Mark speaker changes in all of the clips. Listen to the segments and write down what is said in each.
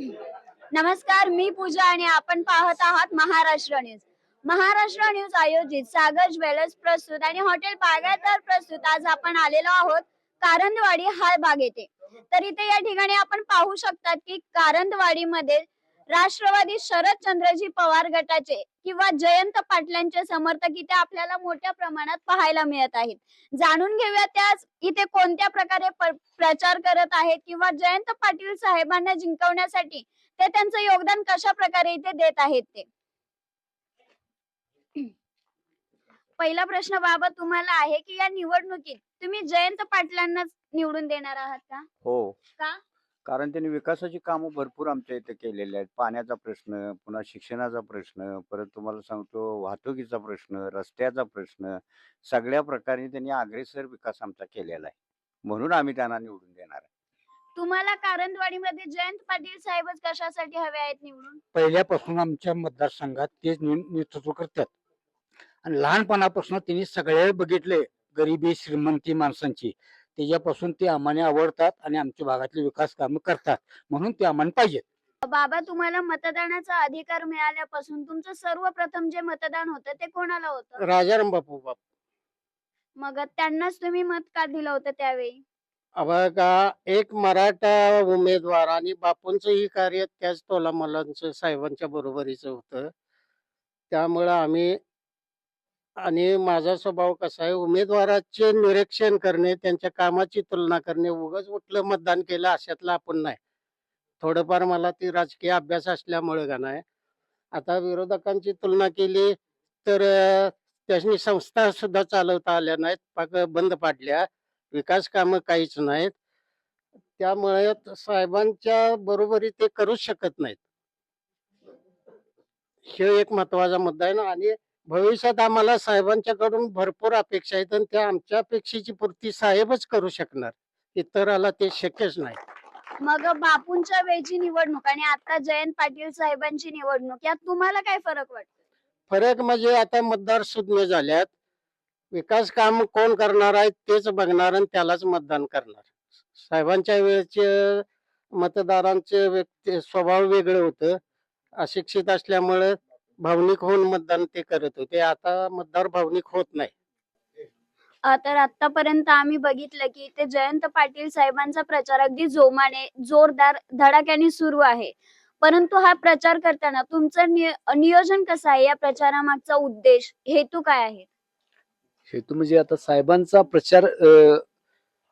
Speaker 1: नमस्कार मी पूजा आणि आपण पाहत आहात महाराष्ट्र न्यूज. महाराष्ट्र न्यूज आयोजित सागर ज्वेलर्स प्रस्तुत आणि हॉटेल बागायतदार प्रस्तुत. आज आपण आलेलो आहोत कारंदवाडी हाळबाग येथे. तर इथे या ठिकाणी आपण पाहू शकतात की कारंदवाडीमध्ये राष्ट्रवादी शरद चंद्रजी पवार गटाचे किंवा जयंत पाटलांचे समर्थक इथे आपल्याला मोठ्या प्रमाणात पाहायला मिळत आहेत. जाणून घेऊया त्याच इथे कोणत्या प्रकारे प्रचार करत आहेत किंवा जयंत पाटील साहेबांना जिंकवण्यासाठी ते त्यांचं योगदान कशा प्रकारे इथे देत आहेत ते? पहिला प्रश्न बाबा तुम्हाला आहे की या निवडणुकीत तुम्ही जयंत पाटलांनाच निवडून देणार आहात का?
Speaker 2: हो.
Speaker 1: का?
Speaker 2: कारण त्यांनी विकासाची कामं भरपूर आमच्या इथे केलेले आहेत. पाण्याचा प्रश्न पुन्हा शिक्षणाचा प्रश्न परत तुम्हाला सांगतो वाहतुकीचा प्रश्न रस्त्याचा प्रश्न सगळ्या प्रकारे त्यांनी अग्रेसर विकास आमचा केलेला आहे. म्हणून आम्ही त्यांना निवडून देणार आहे.
Speaker 1: तुम्हाला कारंदवाडीमध्ये जयंत पाटील साहेबच कशासाठी हवे आहेत निवडून?
Speaker 3: पहिल्यापासून आमच्या मतदारसंघात तेच ने- नेतृत्व करतात. आणि लहानपणापासून त्यांनी सगळे बघितले गरिबी श्रीमंती माणसांची. त्याच्यापासून ते आम्हाला आवडतात आणि आमच्या भागातले विकास कामं करतात. म्हणून ते आम्हाला पाहिजेत.
Speaker 1: बाबा तुम्हाला मतदानाचा अधिकार मिळाल्यापासून तुमचं सर्वप्रथम जे मतदान होतं ते कोणाला होतं?
Speaker 3: राजाराम बापू बाप.
Speaker 1: मग त्यांनाच तुम्ही मत का दिलं होतं त्यावेळी?
Speaker 4: बघा एक मराठा उमेदवार आणि बापूंचंही कार्य त्याच तोलामलांचं साहेबांच्या बरोबरीचं होतं. त्यामुळं आम्ही आणि माझा स्वभाव कसा आहे उमेदवाराचे निरीक्षण करणे त्यांच्या कामाची तुलना करणे उगाच उठलं मतदान केलं अशातलं आपण नाही. थोडंफार मला ती राजकीय अभ्यास असल्यामुळे का नाही. आता विरोधकांची तुलना केली तर त्यांनी संस्था सुद्धा चालवता आल्या नाहीत पाक बंद पाडल्या. विकास कामं काहीच नाहीत. त्यामुळे साहेबांच्या बरोबरी ते करूच शकत नाहीत. हे एक महत्त्वाचा मुद्दा आहे ना. आणि भविष्यात आम्हाला साहेबांच्याकडून भरपूर अपेक्षा आहेत आणि त्या आमच्या अपेक्षेची पूर्ती साहेबच करू शकणार. इतराला ते शक्यच नाही.
Speaker 1: मग बापूंच्या वेळची निवडणूक आणि आता जयंत पाटील साहेबांची निवडणूक यात तुम्हाला काय फरक वाटतो
Speaker 4: फरक म्हणजे आता मतदार सुज्ञ झाल्यात. विकास काम कोण करणार आहे तेच बघणार आणि त्यालाच मतदान करणार. साहेबांच्या वेळेचे मतदारांचे व्यक्ती स्वभाव वेगळं होतं. अशिक्षित असल्यामुळे भावनिक होऊन मतदान ते करत होते. आता मतदार भावनिक होत नाही.
Speaker 1: अ, तर आतापर्यंत आम्ही बघितलं की ते जयंत पाटील साहेबांचा प्रचार अगदी जोमाने जोरदार धडाक्याने सुरू आहे. परंतु हा प्रचार करताना तुमचं निय- नियोजन कसं आहे? या प्रचारामागचा उद्देश हेतू काय आहे?
Speaker 5: हेतू म्हणजे आता साहेबांचा प्रचार अ,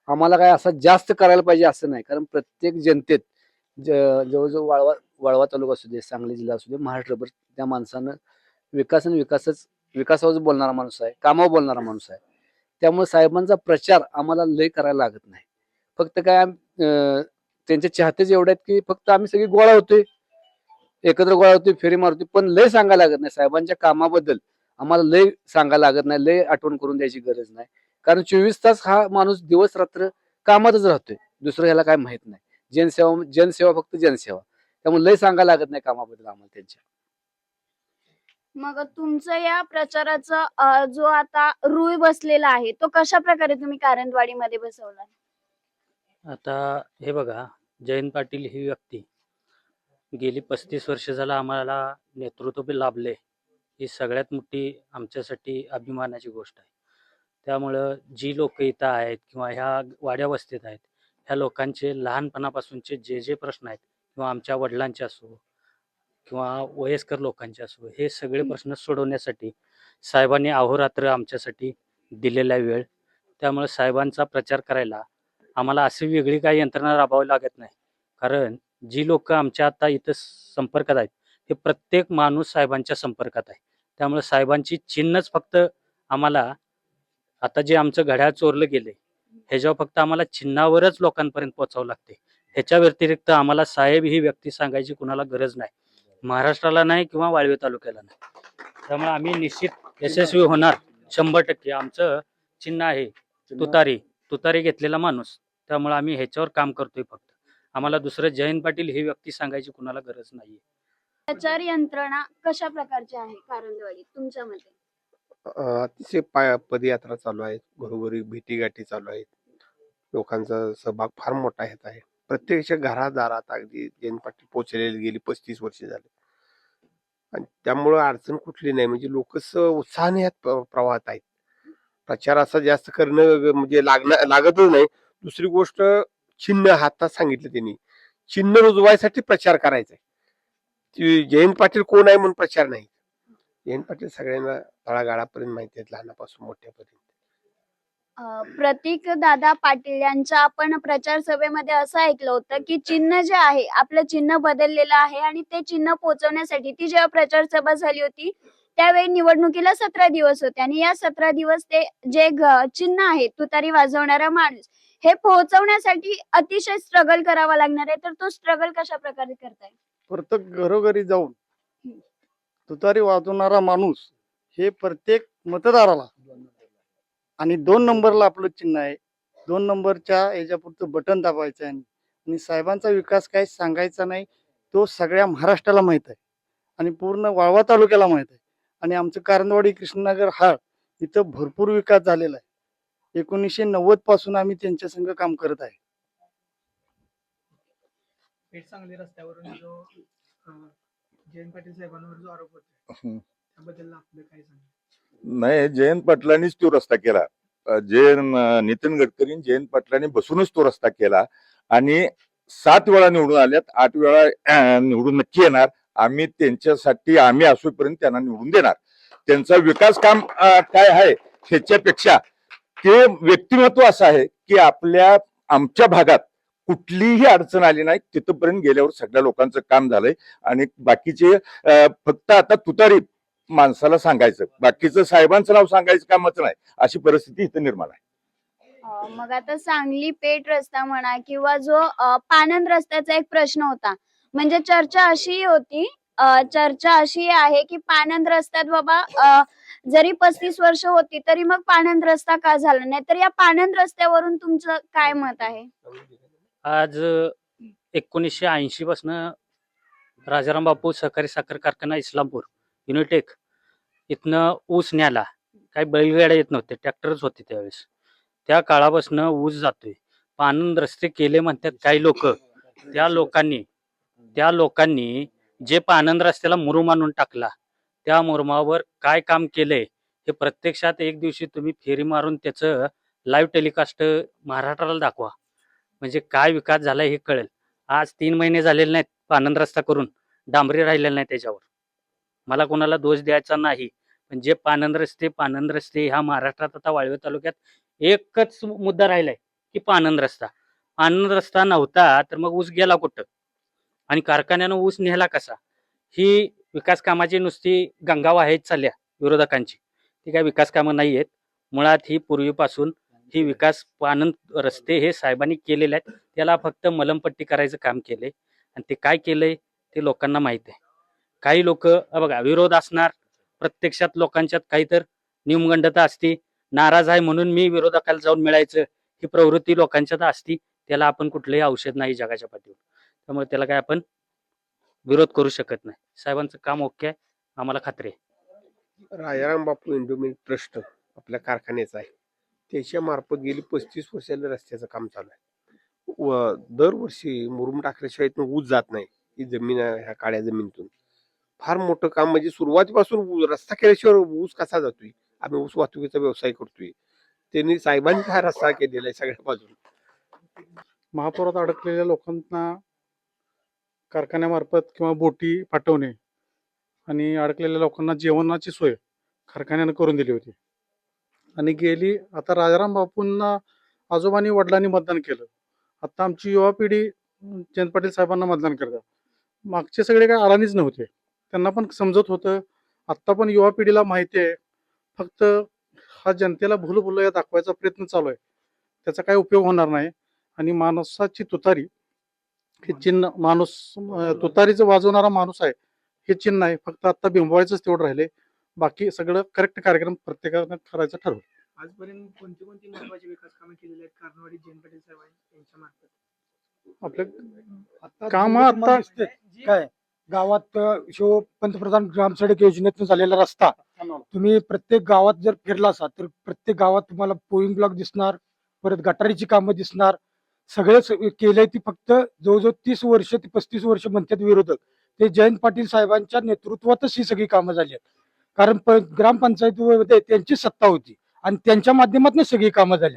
Speaker 5: आम्हाला काय असा जास्त करायला पाहिजे असं नाही. कारण प्रत्येक जनतेत ज- जवळजवळ वाळवा वाळवा तालुका असू दे सांगली जिल्हा असू दे महाराष्ट्रभर त्या माणसानं विकास आणि विकासच विकासावर बोलणारा माणूस आहे कामावर बोलणारा माणूस आहे त्यामुळे साहेबांचा प्रचार आम्हाला लय करायला लागत नाही. फक्त काय त्यांचे चाहतेच एवढे आहेत की फक्त आम्ही सगळी गोळा होतोय. एकत्र गोळा होतोय फेरी मारतोय पण लय सांगायला लागत नाही. साहेबांच्या कामाबद्दल आम्हाला लय सांगायला लागत नाही लय आठवण करून द्यायची गरज नाही. कारण चोवीस तास हा माणूस दिवस रात्र कामातच राहतोय. दुसरं ह्याला काय माहीत नाही. जनसेवा जनसेवा फक्त जनसेवा. त्यामुळे लय सांगायला लागत नाही कामाबद्दल आम्हाला त्यांच्या.
Speaker 1: मग तुमचं या प्रचाराचा अ, जो आता रूळ बसलेला आहे तो कशा प्रकारे तुम्ही कारंदवाडीमध्ये बसवला?
Speaker 6: आता हे बघा जयंत पाटील ही व्यक्ती गेली पस्तीस वर्ष झालं आम्हाला नेतृत्व बी लाभले ही सगळ्यात मोठी आमच्यासाठी अभिमानाची गोष्ट आहे. त्यामुळं जी लोक इथं आहेत किंवा ह्या वाड्या वस्तीत आहेत ह्या लोकांचे लहानपणापासूनचे जे जे प्रश्न आहेत किंवा आमच्या वडिलांचे असो किंवा वयस्कर लोकांचे असो हे सगळे प्रश्न सोडवण्यासाठी साहेबांनी अहोरात्र आमच्यासाठी दिलेला वेळ. त्यामुळे साहेबांचा प्रचार करायला आम्हाला अशी वेगळी काही यंत्रणा राबवावी लागत नाही. कारण जी लोक आमच्या आता इथं संपर्कात आहेत ते प्रत्येक माणूस साहेबांच्या संपर्कात आहे. त्यामुळे साहेबांची चिन्हच फक्त आम्हाला आता जे आमचं घड्याळ चोरलं गेले ह्याच्यावर फक्त आम्हाला चिन्हावरच लोकांपर्यंत पोहोचावं लागते ह्याच्या व्यतिरिक्त आम्हाला साहेब ही व्यक्ती सांगायची कुणाला गरज नाही. महाराष्ट्राला नाही किंवा वाळवे तालुक्याला नाही. त्यामुळे आम्ही निश्चित यशस्वी होणार. शंभर टक्के. आमचं चिन्ह आहे. तुतारी. तुतारी घेतलेला माणूस. त्यामुळे आम्ही ह्याच्यावर काम करतोय फक्त. आम्हाला दुसरं जयंत पाटील ही व्यक्ती सांगायची कुणाला गरज नाहीये.
Speaker 1: प्रचार यंत्रणा कशा प्रकारची आहे कारंदवाडीत तुमच्या मते?
Speaker 7: अतिशय पाय पदयात्रा चालू आहेत. घरोघरी भेटीगाठी चालू आहेत. लोकांचा सहभाग फार मोठा येत आहे. प्रत्यक्ष घरादारात अगदी जयंत पाटील पोचलेले गेली पस्तीस वर्ष झाले. आणि त्यामुळं अडचण कुठली नाही म्हणजे लोक उत्साहाने यात प्र- प्रवाहात आहेत. प्रचार असा जास्त करणं म्हणजे लागणार लागतच नाही. दुसरी गोष्ट चिन्ह हातात सांगितलं त्यांनी. चिन्ह रुजवायसाठी प्रचार करायचा आहे. जयंत पाटील कोण आहे म्हणून प्रचार नाही. जयंत पाटील सगळ्यांना तळागाळापर्यंत माहिती आहेत लहानापासून मोठ्यापर्यंत.
Speaker 1: प्रतीक दादा पाटील यांच्या आपण प्रचार सभेमध्ये असं ऐकलं होतं की चिन्ह जे आहे आपलं चिन्ह बदललेलं आहे आणि ते चिन्ह पोहोचवण्यासाठी ती जेव्हा प्रचार सभा झाली होती त्यावेळी निवडणुकीला सतरा दिवस होते आणि या सतरा दिवस ते जे चिन्ह आहे तुतारी वाजवणारा माणूस हे पोहोचवण्यासाठी अतिशय स्ट्रगल करावा लागणार आहे. तर तो स्ट्रगल कशा प्रकारे करताय?
Speaker 8: प्रत्येक घरोघरी जाऊन तुतारी वाजवणारा माणूस हे प्रत्येक मतदाराला आणि दोन नंबरला आपलं चिन्ह आहे. दोन नंबरच्या याच्या पुढचं बटन दाबायचं आहे. आणि साहेबांचा विकास काय सांगायचा नाही. तो सगळ्या महाराष्ट्राला माहीत आहे. आणि पूर्ण वाळवा तालुक्याला माहीत आहे. आणि आमचं कारंदवाडी कृष्णनगर हाळ इथं भरपूर विकास झालेला आहे. एकोणीसशे नव्वदपासून आम्ही त्यांच्या संघ काम करत आहे.
Speaker 9: पेठ सांगली रस्त्यावरून जो अं, जयंत पाटील साहेबांवर जो आरोप होता. त्याबद्दल आपलं काय सांगा
Speaker 10: नाही जयंत पाटलांनीच तो रस्ता केला. जे नितीन गडकरी जयंत पाटलांनी बसूनच तो रस्ता केला आणि सात वेळा निवडून आल्यात आठ वेळा निवडून नक्की येणार. आम्ही त्यांच्यासाठी आम्ही असूपर्यंत त्यांना निवडून देणार. त्यांचा विकास काम काय आहे ह्याच्यापेक्षा ते व्यक्तिमत्व असं आहे की आपल्या आमच्या भागात कुठलीही अडचण आली नाही तिथपर्यंत गेल्यावर सगळ्या लोकांचं काम झालंय. आणि बाकीचे फक्त आता तुतारी माणसाला सांगायचं. बाकीचं साहेबांचं नाव सांगायचं कामच नाही. अशी परिस्थिती इथं निर्माण आहे.
Speaker 1: मग आता सांगली पेठ रस्ता म्हणा किंवा जो पानंद रस्त्याचा एक प्रश्न होता. म्हणजे चर्चा अशी होती चर्चा अशी आहे की पानंद रस्त्यात बाबा जरी पस्तीस वर्ष होती तरी मग पानंद रस्ता का झाला नाही? तर या पानंद रस्त्यावरून तुमचं काय मत आहे?
Speaker 6: आज एकोणीसशे ऐंशी पासन राजाराम बापू सहकारी साखर कारखाना इस्लामपूर युनिटेक इथनं ऊस न्याला. काही बैलगाड्या येत नव्हते ट्रॅक्टरच होते त्यावेळेस. त्या काळापासून ऊस जातोय. पानंद रस्ते केले म्हणतात काही लोक. त्या लोकांनी त्या लोकांनी जे पानंद रस्त्याला मुरुम आणून टाकला त्या मुरुमावर काय काम केलंय हे प्रत्यक्षात एक दिवशी तुम्ही फेरी मारून त्याचं लाईव्ह टेलिकास्ट महाराष्ट्राला दाखवा. म्हणजे काय विकास झाला हे कळेल. आज तीन महिने झालेले नाहीत पानंद रस्ता करून. डांबरी राहिलेला नाही त्याच्यावर. मला कोणाला दोष द्यायचा नाही. म्हणजे पण जे पानंद रस्ते पानंद रस्ते ह्या महाराष्ट्रात आता वाळवे तालुक्यात एकच मुद्दा राहिलाय की पानंद रस्ता पानंद रस्ता नव्हता तर मग ऊस गेला कुठं? आणि कारखान्यानं ऊस नेला कसा? ही विकास कामाची नुसती गंगा आहेत चालल्या विरोधकांची. ती काय विकास कामं नाही आहेत. मुळात ही पूर्वीपासून ही विकास पानंद रस्ते हे साहेबांनी केलेले आहेत. त्याला फक्त मलमपट्टी करायचं काम केले आणि ते काय केलंय ते लोकांना माहीत आहे. काही लोक बघा विरोध असणार प्रत्यक्षात लोकांच्यात काही तर निमगंडता असते. नाराज आहे म्हणून मी विरोधकाला जाऊन मिळायचं. ही प्रवृत्ती लोकांच्यात असती. त्याला आपण कुठलंही औषध नाही जगाच्या पाठीवर. त्यामुळे त्याला काय आपण विरोध करू शकत नाही. साहेबांचं काम ओके आहे. आम्हाला खात्री आहे.
Speaker 7: राजाराम बापू इंडोमेंट ट्रस्ट आपल्या कारखान्याचा आहे. त्याच्या मार्फत गेली पस्तीस वर्षाला रस्त्याचं काम चालू आहे. व दरवर्षी मुरुम टाकल्याशिवाय ऊस जात नाही. ही जमीन आहे ह्या काळ्या जमिनीतून. फार मोठं काम म्हणजे सुरुवातीपासून रस्ता केल्याशिवाय ऊस कसा जातोय? आम्ही ऊस वाहतुकीचा व्यवसाय करतोय. त्यांनी साहेबांनी हा रस्ता केलेला आहे सगळ्या बाजून
Speaker 8: महापुरात अडकलेल्या लोकांना कारखान्यामार्फत किंवा बोटी पाठवणे आणि अडकलेल्या लोकांना जेवणाची सोय कारखान्यानं करून दिली होती. आणि गेली आता राजाराम बापूंना आजोबांनी वडिलांनी मतदान केलं. आता आमची युवा पिढी जयंत पाटील साहेबांना मतदान करतात. मागचे सगळे काय आरानीच नव्हते. त्यांना पण समजत होतं. आत्ता पण युवा पिढीला माहिती आहे. फक्त हा जनतेला भूलभुलया दाखवायचा प्रयत्न चालू आहे. त्याचा काय उपयोग होणार नाही. आणि माणसाची तुतारी हे चिन्ह माणूस तुतारीचं वाजवणारा माणूस आहे. हे चिन्ह आहे. फक्त आता बिंबवायचंच तेवढं राहिले. बाकी सगळं करेक्ट कार्यक्रम प्रत्येकानं करायचं ठरवलं.
Speaker 9: आजपर्यंत कोणती कोणती महत्वाची विकास कामे केलेली आहेत? पाटील साहेब यांच्या मार्फत
Speaker 8: आपलं काम आता
Speaker 3: काय? गावात शो पंतप्रधान ग्राम सडक योजनेतून झालेला रस्ता तुम्ही प्रत्येक गावात जर फिरला असाल तर प्रत्येक गावात तुम्हाला पोईंग ब्लॉक दिसणार परत गटारीची कामं दिसणार. सगळंच केलंय ती फक्त जवळजवळ तीस वर्ष ते पस्तीस वर्ष म्हणतात विरोधक. ते जयंत पाटील साहेबांच्या नेतृत्वातच ही सगळी कामं झाली आहेत. कारण ग्रामपंचायतीमध्ये त्यांची सत्ता होती आणि त्यांच्या माध्यमातून सगळी कामं झाली.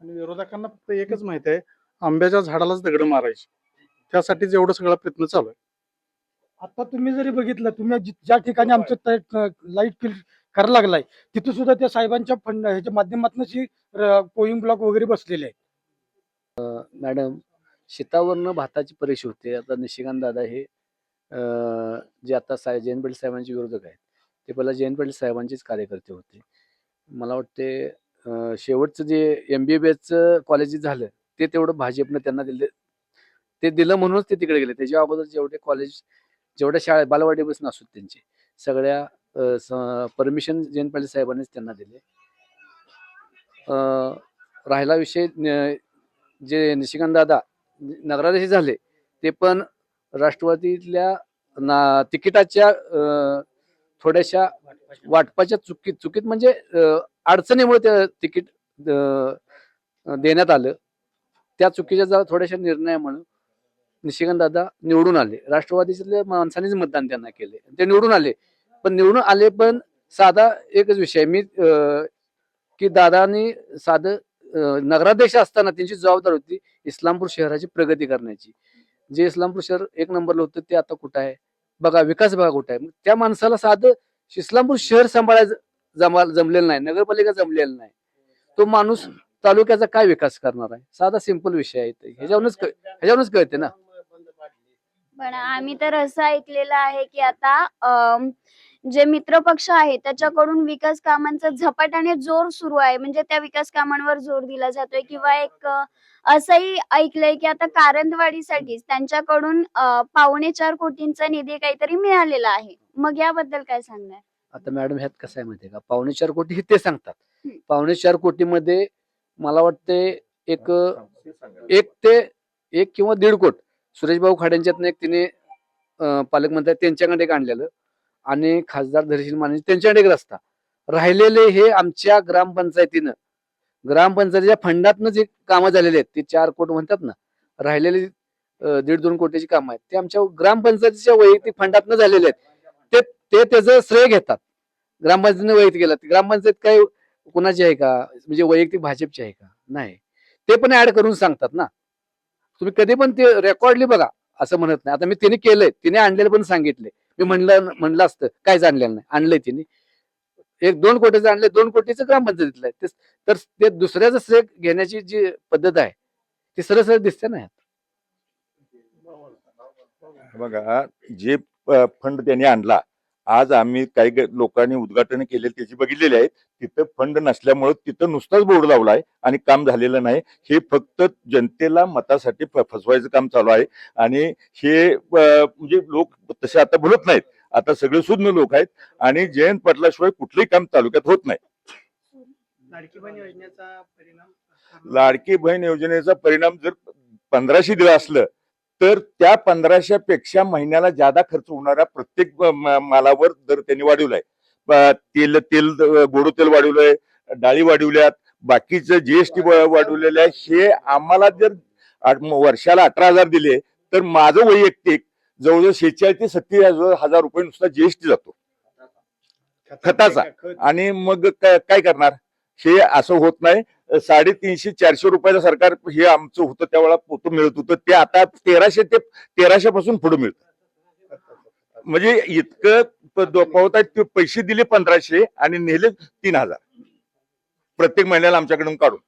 Speaker 8: आणि विरोधकांना फक्त एकच माहीत आहे आंब्याच्या झाडालाच दगड मारायची. त्यासाठीच एवढं सगळा प्रयत्न चालू आहे.
Speaker 3: आता तुम्ही जरी बघितलं तुम्ही जि- ज्या ठिकाणी आमचं लाइट बिल करायला लागलाय तिथं सुद्धा त्या साहेबांच्या फंड ह्याच्या माध्यमातूनच ही पोईंग ब्लॉक वगैरे बसलेले आहेत.
Speaker 5: मॅडम शेतावरनं भाताची परीक्षा होते. आता निशिकांत दादा हे अं, जे आता साहेब जयंत पाटील साहेबांचे विरोधक आहेत ते पहिला जयंत पाटील साहेबांचेच कार्यकर्ते होते. मला वाटते अं, शेवटचं जे एम बी बी एसचं कॉलेज झालं ते तेवढं भाजपनं त्यांना दिले ते दिलं म्हणूनच ते तिकडे गेले. त्याच्या अगोदर जेवढे कॉलेज जेवढ्या शाळा बालवाडीपासून असू त्यांचे सगळ्या परमिशन जयंत पाटील साहेबांनीच त्यांना दिले. राहिला विषय जे निशिकांत दादा नगराध्यक्ष झाले ते पण राष्ट्रवादीतल्या ना तिकिटाच्या अं, थोड्याशा वाटपाच्या चुकीत चुकीत म्हणजे अडचणीमुळे ते तिकीट देण्यात आलं. त्या चुकीच्या जरा थोड्याशा निर्णयामुळे निशिकांत दादा निवडून आले. राष्ट्रवादीच्या माणसानेच मतदान त्यांना केले. ते निवडून आले. पण निवडून आले पण साधा एकच विषय मी अं, की दादानी साधं नगराध्यक्ष असताना त्यांची जबाबदारी होती इस्लामपूर शहराची प्रगती करण्याची. जे इस्लामपूर शहर एक नंबरला होतं ते आता कुठं आहे? बघा विकास बघा कुठं आहे. त्या माणसाला साधं इस्लामपूर शहर सांभाळायचं जमा जमलेलं नाही. नगरपालिका जमलेलं नाही. तो माणूस तालुक्याचा काय विकास करणार आहे? साधा सिंपल विषय आहे. ह्याच्यावरूनच ह्याच्यावरूनच कळते ना.
Speaker 1: पण आम्ही तर असं ऐकलेलं आहे की आता जे मित्र पक्ष आहे त्याच्याकडून विकास कामांचा झपाट्याने जोर सुरू आहे. म्हणजे त्या विकास कामांवर जोर दिला जातोय किंवा एक अ, असंही ऐकलंय की आता कारंदवाडीसाठीच त्यांच्याकडून अ, पावणे चार कोटींचा निधी काहीतरी मिळालेला आहे. मग याबद्दल काय सांगणार?
Speaker 5: आता मॅडम ह्यात कसं आहे माहितीये का? पावणे चार कोटी हे ते सांगतात.
Speaker 1: हम्म.
Speaker 5: पावणे चार कोटीमध्ये मला वाटते एक एक ते एक किंवा दीड कोट सुरेश भाऊ खाड्यांच्यातनं एक तिने पालकमंत्री त्यांच्याकडे एक आणलेलं. आणि खासदार धैर्यशील माने त्यांच्याकडे एक रस्ता. राहिलेले हे आमच्या ग्रामपंचायतीनं ग्रामपंचायतीच्या फंडातनं जे कामं झालेली आहेत. ते चार कोट म्हणतात ना राहिलेले दीड दोन कोटीची कामं आहेत. ते आमच्या ग्रामपंचायतीच्या वैयक्तिक फंडातनं झालेले आहेत. ते ते त्याचं श्रेय घेतात. ग्रामपंचायतीने वैयक्तिक केलं. ग्रामपंचायत काय कुणाची आहे का? म्हणजे वैयक्तिक भाजपची आहे का? नाही. ते पण ऍड करून सांगतात ना. तुम्ही कधी पण ते रेकॉर्डली बघा असं म्हणत नाही. आता मी तिने केलंय तिने आणलेलं पण सांगितले मी म्हणलं म्हणलं असतं काहीच आणलेलं नाही. आणलंय तिने. एक दोन कोटीचं आणलंय दोन कोटीचं ग्रामपंचायतीतलं आहे. ते- तर ते दुसऱ्याचं श्रेय घेण्याची जी पद्धत आहे ती सरळ सरळ दिसते ना
Speaker 10: बघा जे फंड त्यांनी आणला आज आम्ही काही लोकांनी उद्घाटन केले त्याची बघितलेली आहेत तिथं फंड नसल्यामुळे तिथं नुसताच बोर्ड लावलाय आणि काम झालेलं नाही. हे फक्त जनतेला मतासाठी फसवायचं काम चालू आहे. आणि हे म्हणजे लोक तसे आता बोलत नाहीत. आता सगळे सुज्ञ लोक आहेत आणि जयंत पाटलाशिवाय कुठलंही काम तालुक्यात होत नाही.
Speaker 9: लाडकी बहीण योजनेचा परिणाम
Speaker 10: लाडकी बहीण योजनेचा परिणाम जर पंधराशे दिला असलं तर त्या पंधराशे पेक्षा महिन्याला जादा खर्च होणाऱ्या प्रत्येक मालावर दर त्यांनी वाढवलाय. तेल तेल गोडू तेल वाढवलंय डाळी वाढवल्यात बाकीचं जीएसटी वाढवलेलं आहे हे आम्हाला जर वर्षाला अठरा हजार दिले तर माझं वैयक्तिक जवळजवळ शेहेचाळीस ते सत्तेचाळीस हजार रुपये नुसता जीएसटी जातो. खताचा. आणि मग काय करणार? हे असं होत नाही. साडेतीनशे चारशे रुपयाचं सरकार हे आमचं होतं त्यावेळेला पोतं मिळत होतं. ते आता तेराशे ते तेराशे पासून पुढे मिळतं. म्हणजे इतकं प- आहेत ते पैसे दिले पंधराशे आणि नेले तीन हजार. प्रत्येक महिन्याला आमच्याकडून काढून.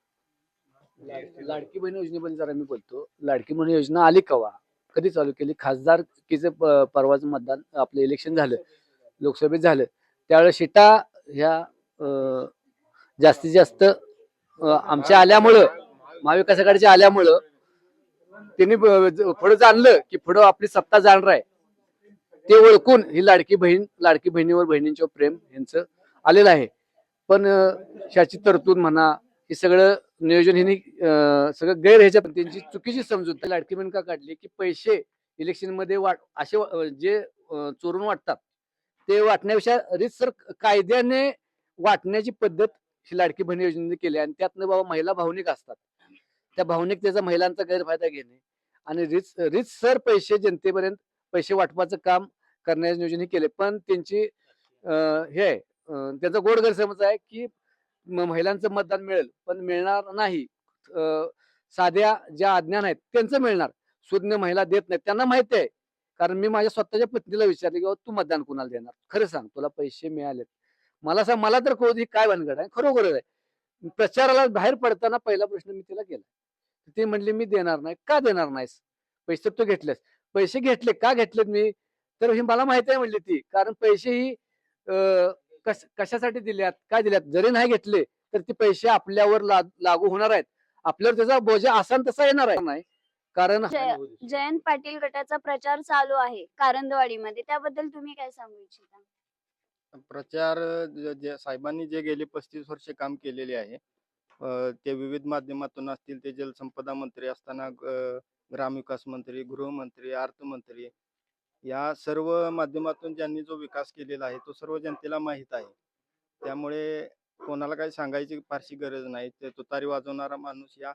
Speaker 5: लाडकी बहीण योजनेबद्दल जरा मी बोलतो. लाडकी बहीण योजना आली कवा? कधी चालू केली? खासदारकीचं प- परवाचं मतदान आपलं इलेक्शन झालं लोकसभेत झालं. त्यावेळेस शिटा ह्या जास्तीत जास्त आमच्या आल्यामुळं महाविकास आघाडीच्या आल्यामुळं त्यांनी पुढं जाणलं की पुढं आपली सत्ता जाणार आहे. ते ओळखून ही लाडकी बहीण लाडकी बहिणीवर बहिणींच्यावर प्रेम यांचं आलेलं आहे. पण शाची ह्याची तरतूद म्हणा हे सगळं नियोजन हिने सगळं गैर ह्याच्या त्यांची चुकीची समजूत लाडकी बहीण का काढली की पैसे इलेक्शनमध्ये वाट असे जे चोरून वाटतात ते वाटण्यापेक्षा रितसर कायद्याने वाटण्याची पद्धत ही लाडकी बहीण योजनेने केली आणि त्यातनं बाबा महिला भावनिक असतात. त्या भावनिकतेचा महिलांचा गैरफायदा घेणे आणि रिच सर पैसे जनतेपर्यंत पैसे वाटपाचं काम करण्याचे नियोजन हे केले. पण त्यांची हे आहे, गोड गैरसमज आहे की महिलांचं मतदान मिळेल पण मिळणार नाही. साध्या ज्या अज्ञान आहेत त्यांचं मिळणार. सुज्ञ महिला देत नाहीत. त्यांना माहिती आहे. कारण मी माझ्या स्वतःच्या पत्नीला विचारले की तू मतदान कुणाला देणार? खरं सांग तुला पैसे मिळालेत. मला असं मला तर कळू काय भानगड आहे? खरोखरच आहे. प्रचाराला बाहेर पडताना पहिला प्रश्न मी तिला केला. ती म्हणली मी देणार नाही. का देणार नाहीस? पैसे तर तू घेतलेस. पैसे घेतले का घेतलेत मी? तर ही मला माहिती आहे म्हणली ती. कारण पैसे ही कश कशासाठी दिल्यात? काय दिल्यात? जरी नाही घेतले तर ते पैसे आपल्यावर लागू होणार आहेत. आपल्यावर त्याचा बोजा आसान तसा येणार आहे. नाही कारण
Speaker 1: जयंत पाटील गटाचा प्रचार चालू आहे कारंदवाडीमध्ये. त्याबद्दल तुम्ही काय सांगू इच्छिता?
Speaker 11: प्रचार ज- जे साहेबांनी जे गेले पस्तीस वर्षे काम केलेले आहे अ, ते विविध माध्यमातून असतील ते जलसंपदा मंत्री असताना ग- ग्रामविकास मंत्री गृहमंत्री अर्थमंत्री या सर्व माध्यमातून ज्यांनी जो विकास केलेला आहे तो सर्व जनतेला माहीत आहे. त्यामुळे कोणाला काही सांगायची फारशी गरज नाही. ते तुतारी वाजवणारा माणूस या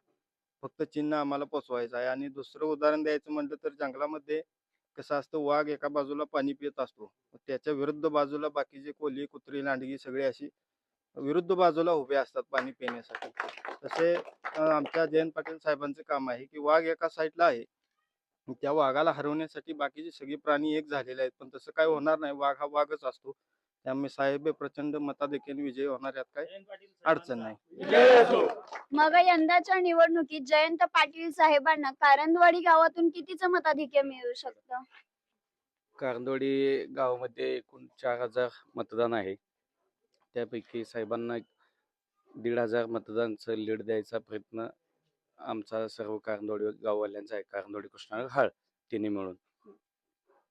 Speaker 11: फक्त चिन्ह आम्हाला पोचवायचं आहे. आणि दुसरं उदाहरण द्यायचं म्हटलं तर जंगलामध्ये कसं असतं वाघ एका बाजूला पाणी पित असतो. त्याच्या विरुद्ध बाजूला बाकीचे कोली कुत्री लांडगी सगळे अशी विरुद्ध बाजूला उभे असतात पाणी पिण्यासाठी. तसे आमच्या जयंत पाटील साहेबांचं काम आहे की वाघ एका साईडला आहे. त्या वाघाला हरवण्यासाठी बाकीचे सगळे प्राणी एक झालेले आहेत. पण तसं काय होणार नाही. वाघ हा वाघच असतो. त्यामुळे साहेब हे प्रचंड मताधिक्याने विजयी होणार यात काय अडचण नाही.
Speaker 1: मग यंदाच्या निवडणुकीत जयंत पाटील साहेबांना कारंदवाडी गावातून कितीचं मताधिक्य मिळू शकतं?
Speaker 12: कारंदवाडी गावामध्ये एकूण चार हजार मतदान आहे. त्यापैकी साहेबांना दीड हजार मतदानचं लीड द्यायचा प्रयत्न आमचा सर्व कारंदवाडी गाववाल्यांचा आहे. कारंदवाडी कृष्णा हाळ तिन्ही मिळून.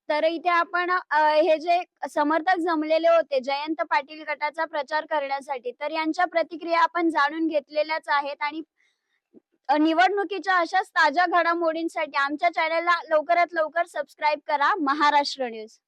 Speaker 1: तर इथे आपण हे जे समर्थक जमलेले होते जयंत पाटील गटाचा प्रचार करण्यासाठी तर यांच्या प्रतिक्रिया आपण जाणून घेतलेल्याच आहेत आणि निवडणुकीच्या अशाच ताज्या घडामोडींसाठी आमच्या चॅनलला लवकरात लवकर सबस्क्राईब करा. महाराष्ट्र न्यूज.